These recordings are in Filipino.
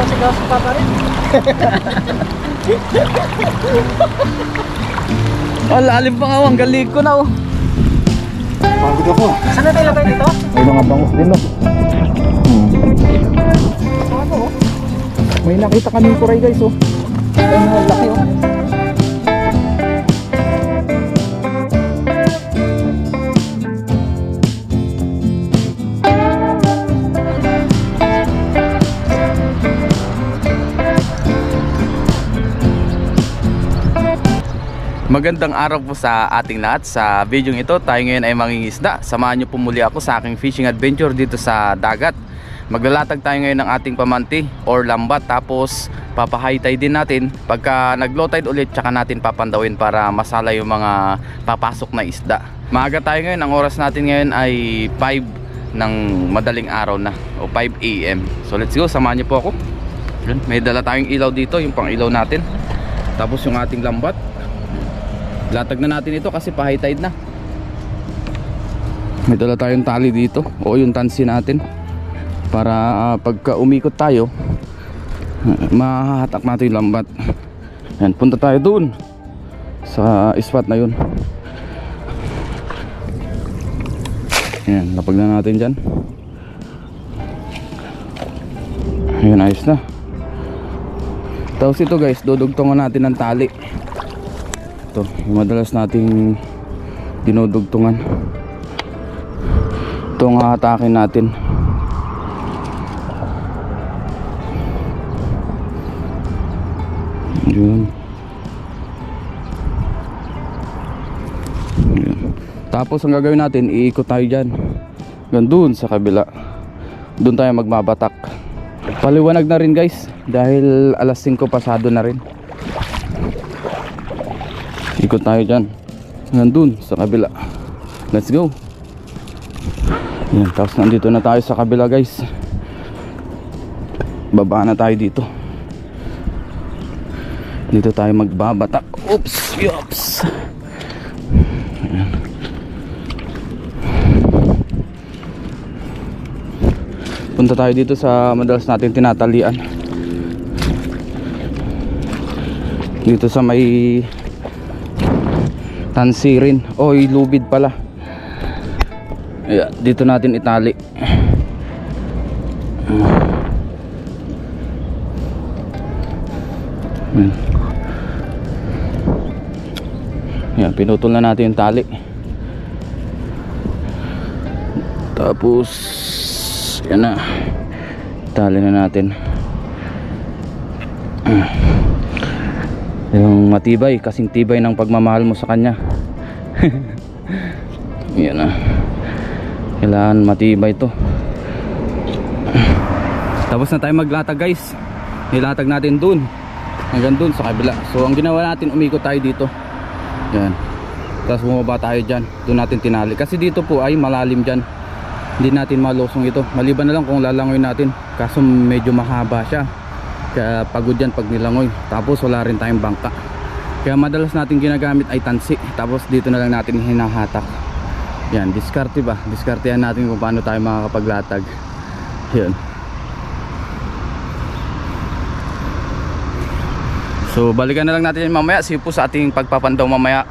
Nagkasigaso pa pa rin. Oh, lalim pa nga, ang galig ko na oh. Pagod ako. Saan natin ilagay dito? May mga bangus din oh. Hmm. Ano? May nakita kami kuray guys oh. Mga laki oh. Magandang araw po sa ating lahat. Sa video ito, tayo ngayon ay mangingisda. Samahan niyo po muli ako sa aking fishing adventure dito sa dagat. Maglalatag tayo ngayon ng ating pamanti or lambat tapos papahigh din natin. Pagka nag-low tide ulit, tsaka natin papandawin para masala yung mga papasok na isda. Maaga tayo ngayon. Ang oras natin ngayon ay 5 ng madaling araw na o 5 a.m. So let's go, samahan niyo po ako. May dala tayong ilaw dito, yung pang ilaw natin. Tapos yung ating lambat. Latag na natin ito kasi pa high tide na. May dala tayong tali dito o yung tansi natin para ah, pagka umikot tayo ah, mahahatak natin yung lambat. Yan, punta tayo dun sa spot na yun. Yan, lapag na natin dyan. Ayun, ayos na. Tapos ito guys, dudugtungan natin ng tali yung madalas nating dinudugtungan. Ito ang hahatakin natin. Yun. Yun. tapos ang gagawin natin iikot tayo dyan. Gandun sa kabila. Doon tayo magmabatak paliwanag na rin guys. Dahil alas 5 pasado na rin Ikot tayo dyan. Nandun sa kabila. Let's go. Yan, tapos nandito na tayo sa kabila guys. Baba na tayo dito. Dito tayo magbabatak. Oops! Yops! Punta tayo dito sa madalas natin tinatalian. Dito sa may tansirin o lubid pala. Ayan, dito natin itali. Ayan. Ayan, pinutol na natin yung tali. Tapos yan na. Tali na natin. Yung matibay kasing tibay ng pagmamahal mo sa kanya yan na. Kailangan matibay to. Tapos na tayo maglatag guys. Nilatag natin dun. Hanggang dun sa kabila. So ang ginawa natin umikot tayo dito. Yan. Tapos bumaba tayo dyan. Dun natin tinali. Kasi dito po ay malalim dyan. Hindi natin malusong ito. Maliban na lang kung lalangoy natin. Kaso medyo mahaba siya. Kaya pagod yan pag nilangoy. Tapos wala rin tayong bangka kaya madalas natin ginagamit ay tansi. Tapos dito na lang natin hinahatak. Yan diskarte ba? Diskartehan natin kung paano tayo makakapaglatag. Yun so balikan na lang natin yan mamaya. See you po sa ating pagpapandaw mamaya.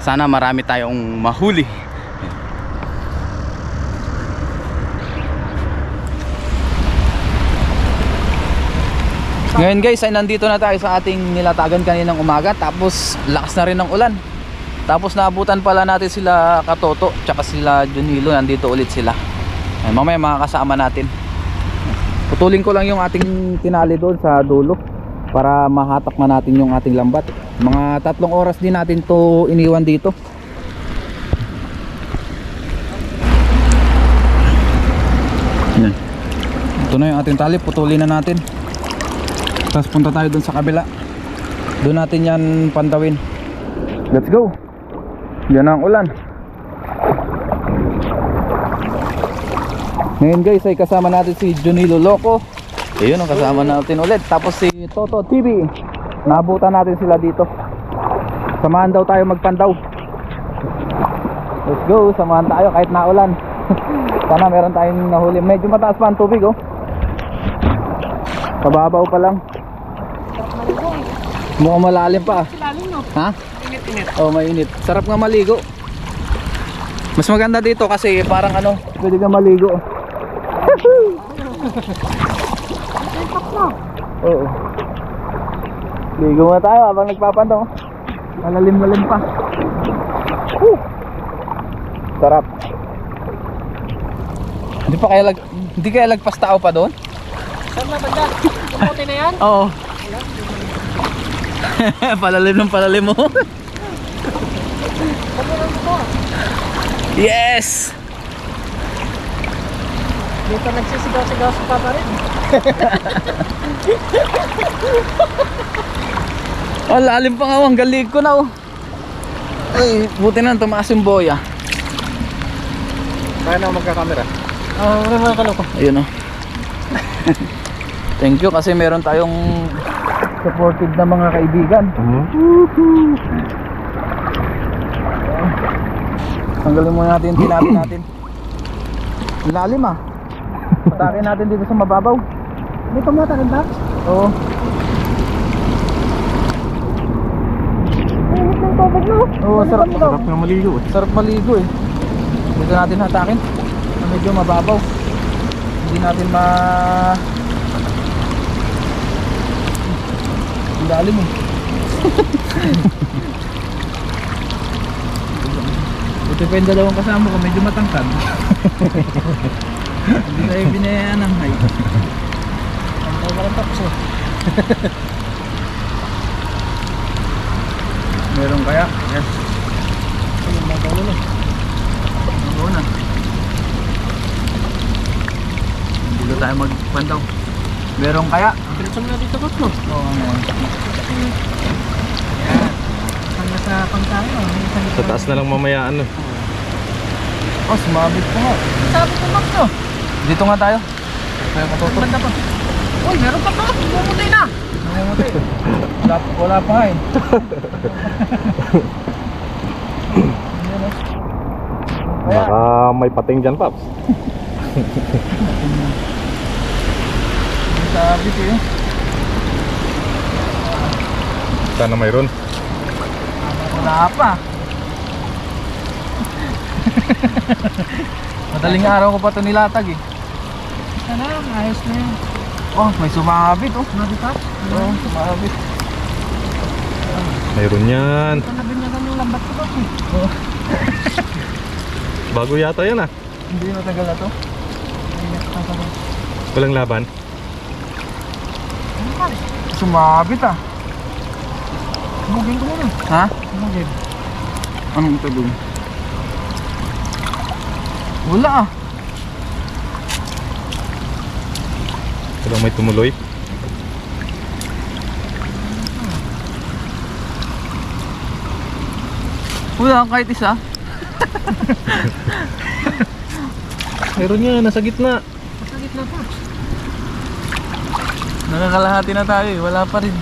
Sana marami tayong mahuli Ngayon guys ay nandito na tayo sa ating nilatagan kaninang umaga tapos lakas na rin ng ulan. Tapos naabutan pala natin sila Katoto tsaka sila Junilo nandito ulit sila. Ay, mamaya makakasama natin. Putulin ko lang yung ating tinali doon sa dulo para mahatak na natin yung ating lambat. Mga tatlong oras din natin to iniwan dito. Yan. Ito na yung ating tali, putulin na natin. Tapos punta tayo dun sa kabila. Doon natin yan pantawin. Let's go. Yan ang ulan. Ngayon guys ay kasama natin si Junilo Loco. Ayun ang kasama natin ulit. Tapos si Toto TV. Nabutan natin sila dito. Samahan daw tayo magpandaw. Let's go. Samahan tayo kahit naulan. Sana meron tayong nahuli. Medyo mataas pa ang tubig oh. Kababaw pa lang. Mukhang malalim pa ah. Silalim no. Ha? Init-init. Oh, mainit. Sarap nga maligo. Mas maganda dito kasi parang ano, pwede ka maligo. Oo. Ligo na tayo habang nagpapandong. Malalim-lalim pa. Woo! Sarap. Hindi pa kaya lag hindi kaya lagpas tao pa doon? Saan na banda? Kapote na yan? Oo. palalim ng palalim mo. yes! Dito nagsisigaw-sigaw sa papa rin. Oh, lalim pa nga, ang galig ko na oh. Ay, buti na tumaas yung boya. Kaya na magkakamera. Oo, uh, mga kaloko. Ayun oh. Thank you kasi meron tayong supportive na mga kaibigan. Tanggalin muna natin yung tinabi natin. Ang Lalim ah. Patakin natin dito sa mababaw. Dito mo tayo ba? Oo. Init ng tubig no. Oo, sarap. Sarap nga maligo eh. Sarap maligo eh. Dito natin hatakin. Na medyo mababaw. Hindi natin ma... lalim eh. Ito pa yung dalawang kasama ko, medyo matangkad. Hindi tayo binayaan ng height. Ang tayo walang tapos eh. Meron kaya? Yes. Ayun, mga kaloko. Oo na. Dito tayo magpandaw. Meron kaya? Diretso mo na dito ko no. Oo, meron. Hanggang sa pangtayo. hanggang sa taas na lang mamaya ano. Oh, sumabit pa nga. Sabi ko Max no. Dito nga tayo. Tayo katutok. Banda pa. Uy, meron pa ka. Bumutay na. Nangunguti. Wala, wala pa eh. Ayan, oh. Kaya, Baka may pating dyan, Paps. sabit eh. Sana mayroon. Wala pa. Madaling araw ko pa ito nilatag eh. Sana, ayos na yan. Oh, may sumabit oh. Nabi pa? Oh, sumabit. Mayroon yan. Ito na binyagan yung lambat ko ba? Bago yata yan ah. Hindi matagal na to. Walang laban. Sumabit ah. Bugin ko muna. Ha? Bugin. Anong tagong? Wala ah. Walang may tumuloy. Wala kahit isa. Mayroon yan, nasa gitna. Sa gitna po. Nakakalahati na tayo eh. Wala pa rin.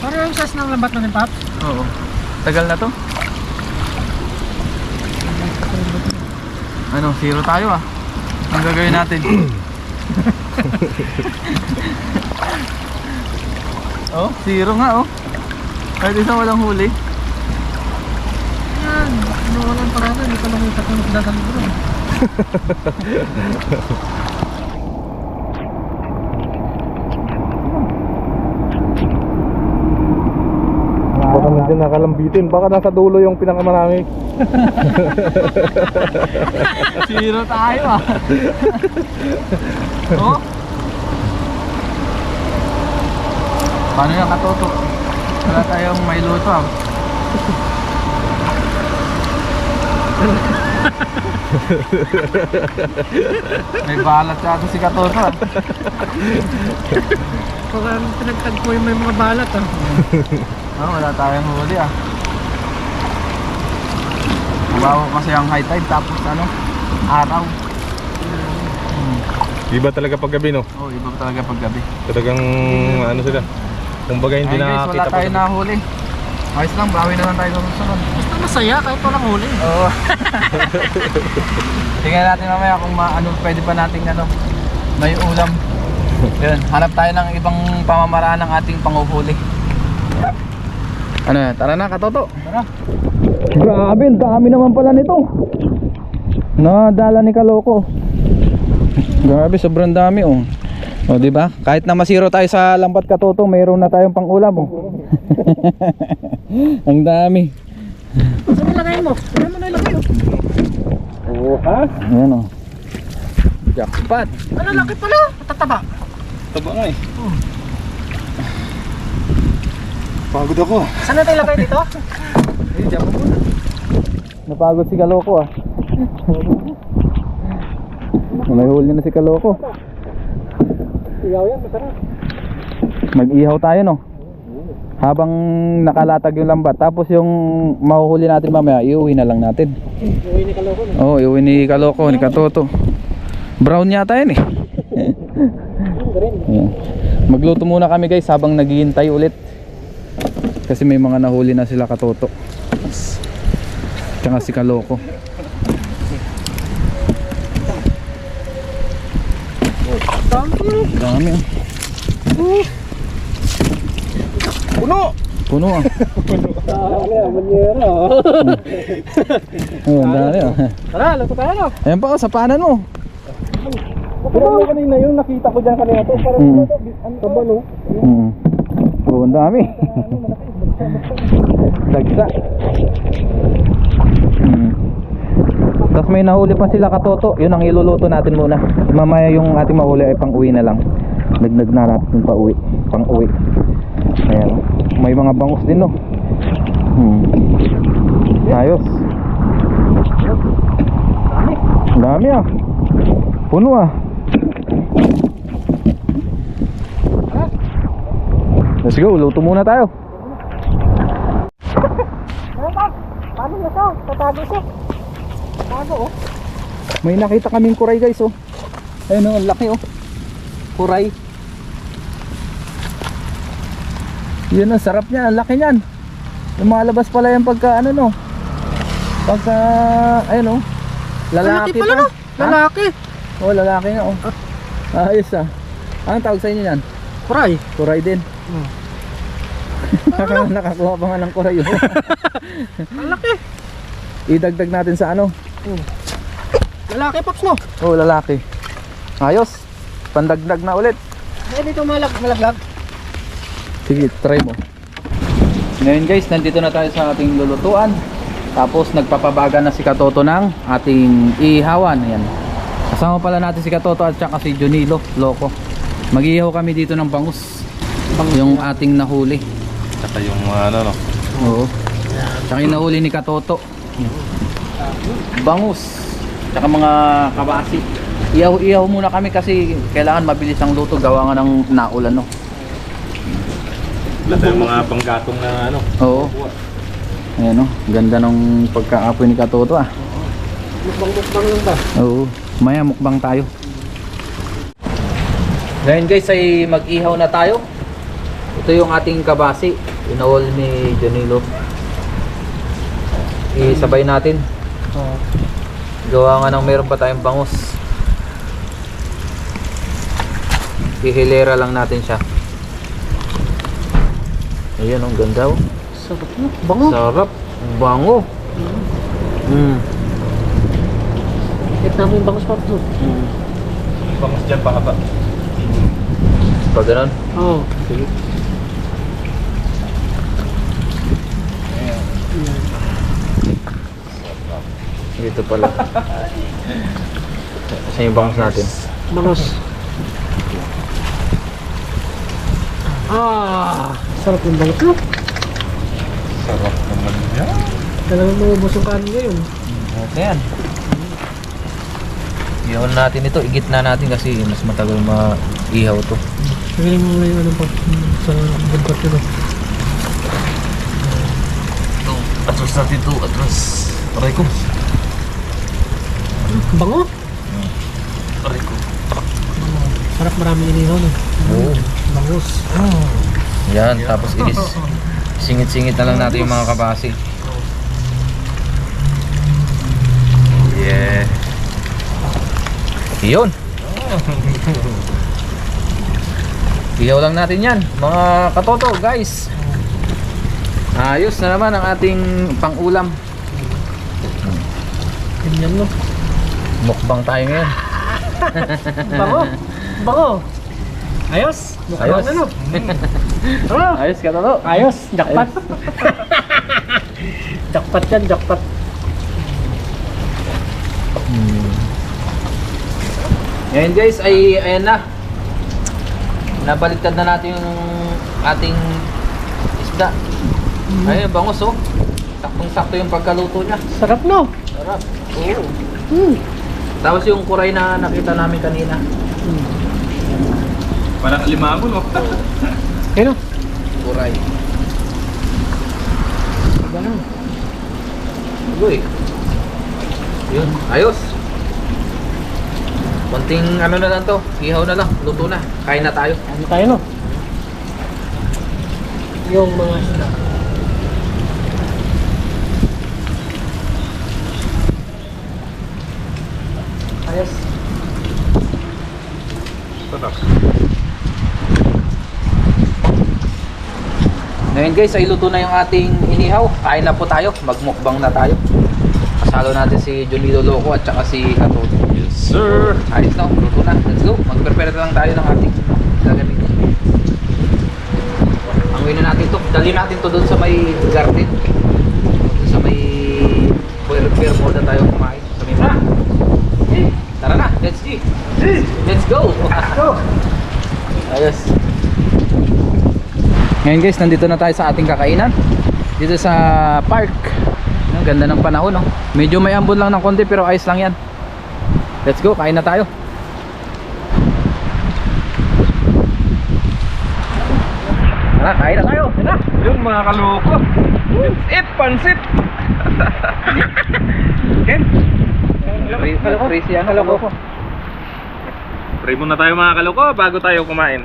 Ano yung size ng lambat natin, Pap? Oo. Tagal na to. Ano, zero tayo ah. Ang gagawin natin? oh, zero nga oh. Kahit isang walang huli. Yan. Inuulan pa natin. Hindi ko lang yung katulog na libro. Baka nandiyan nakalambitin. Baka nasa dulo yung pinakamarami. Zero tayo ah. oh? Paano yung katutok? Wala tayong may luto ah. may balat ka si katutok ah. Baka pinagtagpo yung may mga balat, ah. Oh, wala tayong huli ah. Mabaho kasi ang high tide tapos ano, araw. Iba talaga paggabi no. Oh, iba talaga pag gabi. Talagang ano sila. Kumbaga hindi Ayun guys, wala nakakita tayo pa. nahuli. Ayos lang, bawi na lang tayo sa susunod. Basta masaya kahit walang huli. Oo. Tingnan natin mamaya kung maano pwede pa nating ano may ulam. Yun, hanap tayo ng ibang pamamaraan ng ating panguhuli. Ano yan? Tara na, katoto. Tara. Grabe, ang dami naman pala nito. Nadala ni Kaloko. Grabe, sobrang dami oh. O, di ba? Kahit na masiro tayo sa lambat katoto, mayroon na tayong pang-ulam oh. ang dami. Saan nilagay mo? Saan mo nilagay oh? Oo, ha? Ayan oh. Jackpot. Ano, laki pala. Tataba. Taba nga eh. Pagod ako. Saan natin ilagay dito? Eh, diyan mo muna. Napagod si Kaloko ah. May huli na si Kaloko. Iyaw yan, masarap. Mag-ihaw tayo no. Habang nakalatag yung lambat. Tapos yung mahuhuli natin mamaya, iuwi na lang natin. Uwi ni Kaloko. no? Oo, oh, iuwi ni Kaloko, ni Katoto. Brown yata yan eh. Magluto muna kami guys habang naghihintay ulit. Kasi may mga nahuli na sila Katoto. Tsaka si Kaloko. Dami. Dami ah. Puno! Puno ah. Ano yan, manyera. Oh, ang dami ah. Tara, luto tayo no. Ayan pa oh, sa paanan mo. Pero ano kanina yung nakita ko dyan kanina to. Parang Mm. ano to? Ano taba no? Mm. Oh, ang dami. Dagsa. Mm. Tapos may nahuli pa sila katoto. Yun ang iluluto natin muna. Mamaya yung ating mahuli ay pang uwi na lang. Nagdag na natin pa uwi. Pang uwi. Ayan. May mga bangus din no. Hmm. Ayos. Ang dami ah. Puno ah. Let's go, luto muna tayo. Ano ba? Paano na to? Tatago siya. Tago oh. May nakita kaming kuray guys oh. Ayun oh, ang laki oh. Kuray. Yun ang sarap niya, ang laki niyan. Lumalabas pala yung pagka ano no. Pagka ayun oh. Lalaki pala pa. no? Lalaki. Oh, lalaki nga oh. Ayos ah. Anong tawag sa inyo yan? Kuray. Kuray din. Hmm. Nakakuha pa nga ng kuray oh. Ang laki. Idagdag natin sa ano? Lalaki, Pops no? Oh, lalaki. Ayos. Pandagdag na ulit. Eh, dito malag malaglag. Sige, try mo. Ngayon guys, nandito na tayo sa ating lulutuan. Tapos nagpapabaga na si Katoto ng ating ihawan. Ayan. Kasama pala natin si Katoto at saka si Junilo, loko. Mag-ihaw kami dito ng bangus. Yung ating nahuli. Tsaka yung ano no. Oo. Tsaka yung nahuli ni Katoto. Bangus. Tsaka mga kabasi. Ihaw-ihaw muna kami kasi kailangan mabilis ang luto gawa nga ng naulan no. Lahat yung mga panggatong na ano. Oo. Ayan o, ganda ng pagkaapoy ni Katoto ah. Mukbang-mukbang lang ba? Oo, maya mukbang tayo. Ngayon guys ay mag-ihaw na tayo. Ito yung ating kabasi, inawol ni Janilo. Isabay natin. Oo. Gawa nga ng meron pa tayong bangus. Ihilera lang natin siya. Ayan ang ganda oh. Sarap no? Bango. Sarap. Bango. Mm. Hit namin yung bangus, Pops no? Bangus dyan pa ba? Pag ganun. Oo. Sige. Dito pala. Saan yung bangus natin? Bangus. Ah, sarap yung bangus no? Sarap naman yan. Talagang maubos yung kanin ngayon. Okay yan. Ihawan natin ito. Igit na natin kasi mas matagal ma-ihaw to. Galing mo ngayon ano pa sa yun. no? Ito. Atras natin ito. Atras. Aray ko. Bango. Ko. Sarap marami inihaw no? Oo. Bangus. Yan. Tapos ilis. Singit-singit na lang natin yung mga kabasi. Yeah. Yun. Ihaw lang natin yan, mga katoto guys. Ayos na naman ang ating pang-ulam. Ganyan no. Mukbang tayo ngayon. Bango. Bango. Ayos. Mukhang Ayos. ano. Oh, Ayos katoto. ayos. Jackpot. jackpot yan, jackpot. Ngayon guys ay ayan na. Nabaliktad na natin yung ating isda. Ayun, bangos oh. Saktong-sakto yung pagkaluto niya. Sarap no. Sarap. Oo. Hmm. Tapos yung kuray na nakita namin kanina. Parang limango, no? Ano? Kuray. Ganun. Uy. Yun, ayos. Konting ano na lang to, ihaw na lang, luto na. Kain na tayo. Ano tayo no? Yung mga isda. Ayos. Ngayon guys, ay luto na yung ating inihaw. Kain na po tayo, magmukbang na tayo. Kasalo natin si Junilo Loco at saka si Katoto. Yes, sir. Ayos na, luto na. Let's go. Mag-prepare na lang tayo ng ating gagamitin. Ang na natin to. Dali natin to doon sa may garden. Doon sa may mo na tayo kumain. Sa may mga. Tara na, let's see. Let's go. Go. Ayos. Ngayon guys, nandito na tayo sa ating kakainan. Dito sa park. Ang ganda ng panahon, no? Medyo may ambon lang ng konti pero ayos lang yan. Let's go, kain na tayo. Tara, kain na tayo. Tara. Yun, mga kaloko. It, pansit. Ken? Crazy ang kaloko ko. Pray muna tayo mga kaloko bago tayo kumain.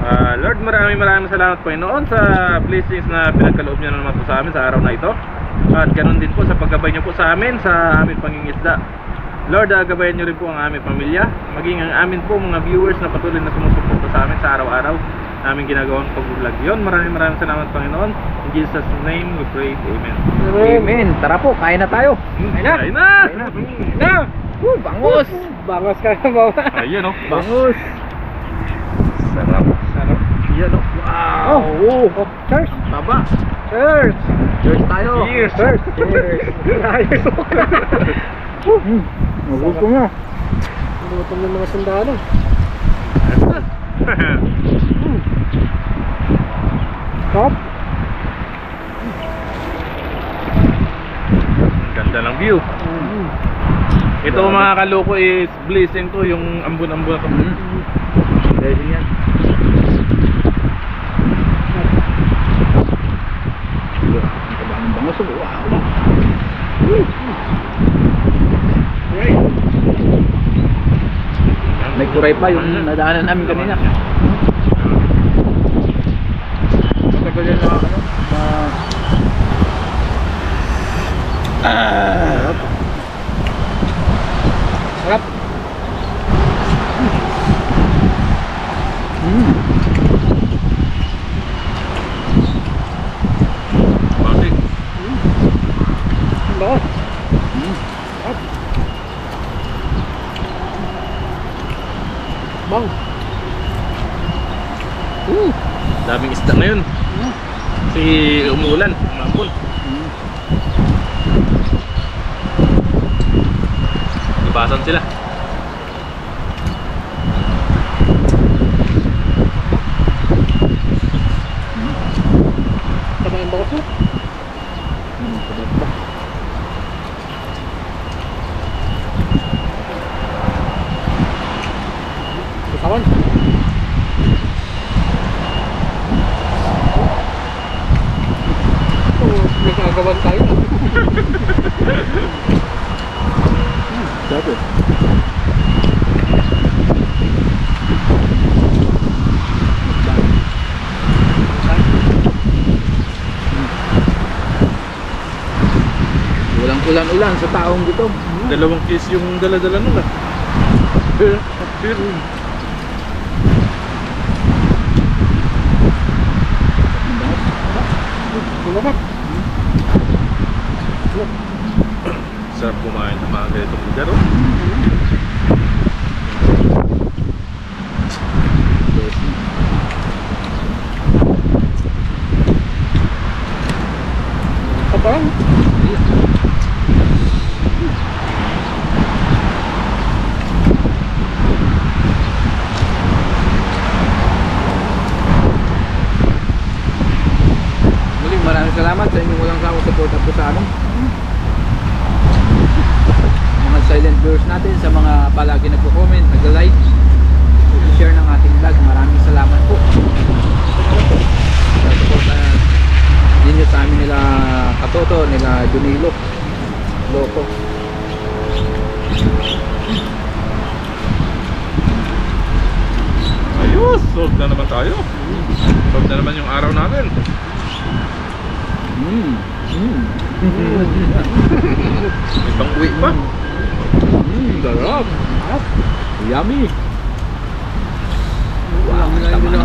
Ah, Lord, maraming maraming salamat Panginoon sa blessings na pinagkaloob niyo na naman po sa amin sa araw na ito. At ganun din po sa paggabay niyo po sa amin sa aming pangingisda. Lord, uh, gabayan niyo rin po ang aming pamilya, maging ang amin po mga viewers na patuloy na sumusuporta sa amin sa araw-araw namin ginagawang pag-vlog. Yun, maraming maraming salamat Panginoon. In Jesus' name we pray. Amen. Amen. Tara po, kain na tayo. Kain na! Kain na! Na! Woo, bangos! Bangos ka na ba? Ayun oh. Bangos! Sarap. Sarap. Yan oh. Wow! Oh, oh. Cheers. Baba! Cheers. Cheers tayo! Cheers! Cheers. Cheers. Ayos. Hmm. Magusto nga. Lutom ng mga sundalo. Top. Ganda ng view. Mm. Ito mga kaloko is blessing to yung ambon-ambon na to. Hmm. Pwede yan. Oh. Wow! May kuray pa yung nadaanan namin kanina. Matagal yan na ano? Na... Ah! Sarap. Mm. Bakit? Bangos. Mm. Bang. Mm. Daming isda ngayon. Kasi umuulan, umapon. Ibasan sila. Tama yung bangos mo. Kawan. Nagkagawan tayo. Dapat. Walang ulan-ulan sa taong dito. Dalawang case yung dala-dala nila. Pero, pero, sarap kumain ng mga ganitong lugar. Ayos! Solve na naman tayo. Solve na naman yung araw natin. Mm. Mm. May pang-uwi pa. Mm. Sarap. Yummy. Wow, Tama na.